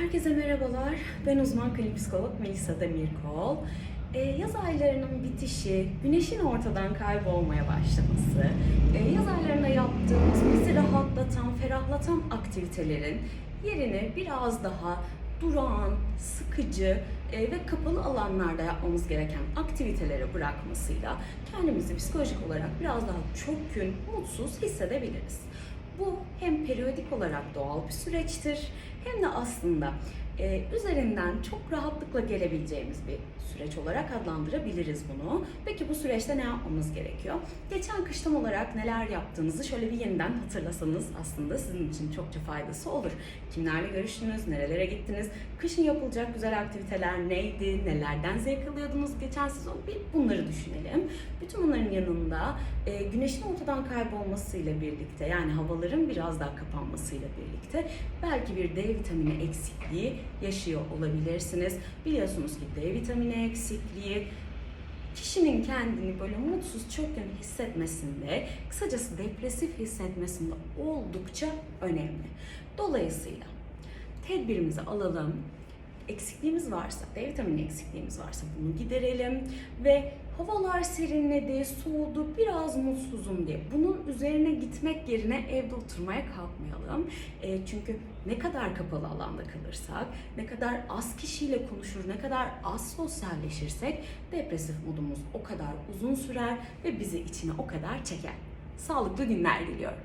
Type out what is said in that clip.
Herkese merhabalar. Ben uzman klinik psikolog Melisa Demirkol. Ee, yaz aylarının bitişi, güneşin ortadan kaybolmaya başlaması, e, yaz aylarında yaptığımız bizi rahatlatan, ferahlatan aktivitelerin yerini biraz daha durağan, sıkıcı e, ve kapalı alanlarda yapmamız gereken aktivitelere bırakmasıyla kendimizi psikolojik olarak biraz daha çökkün, mutsuz hissedebiliriz. Bu hem periyodik olarak doğal bir süreçtir hem de aslında e, üzerinden çok rahatlıkla gelebileceğimiz bir süreç olarak adlandırabiliriz bunu. Peki bu süreçte ne yapmamız gerekiyor? Geçen kış tam olarak neler yaptığınızı şöyle bir yeniden hatırlasanız aslında sizin için çokça faydası olur. Kimlerle görüştünüz, nerelere gittiniz, kışın yapılacak güzel aktiviteler neydi, nelerden zevk alıyordunuz geçen sezon bir bunları düşünelim. Bütün bunların yanında e, güneşin ortadan kaybolmasıyla birlikte yani havaların biraz daha kapanmasıyla birlikte belki bir D vitamini eksikliği yaşıyor olabilirsiniz. Biliyorsunuz ki D vitamini eksikliği kişinin kendini böyle mutsuz, çökkün hissetmesinde, kısacası depresif hissetmesinde oldukça önemli. Dolayısıyla tedbirimizi alalım. Eksikliğimiz varsa, D vitamini eksikliğimiz varsa bunu giderelim ve havalar serinledi, soğudu, biraz mutsuzum diye bunun üzerine gitmek yerine evde oturmaya kalkmayalım. E, çünkü ne kadar kapalı alanda kalırsak, ne kadar az kişiyle konuşur, ne kadar az sosyalleşirsek depresif modumuz o kadar uzun sürer ve bizi içine o kadar çeker. Sağlıklı günler diliyorum.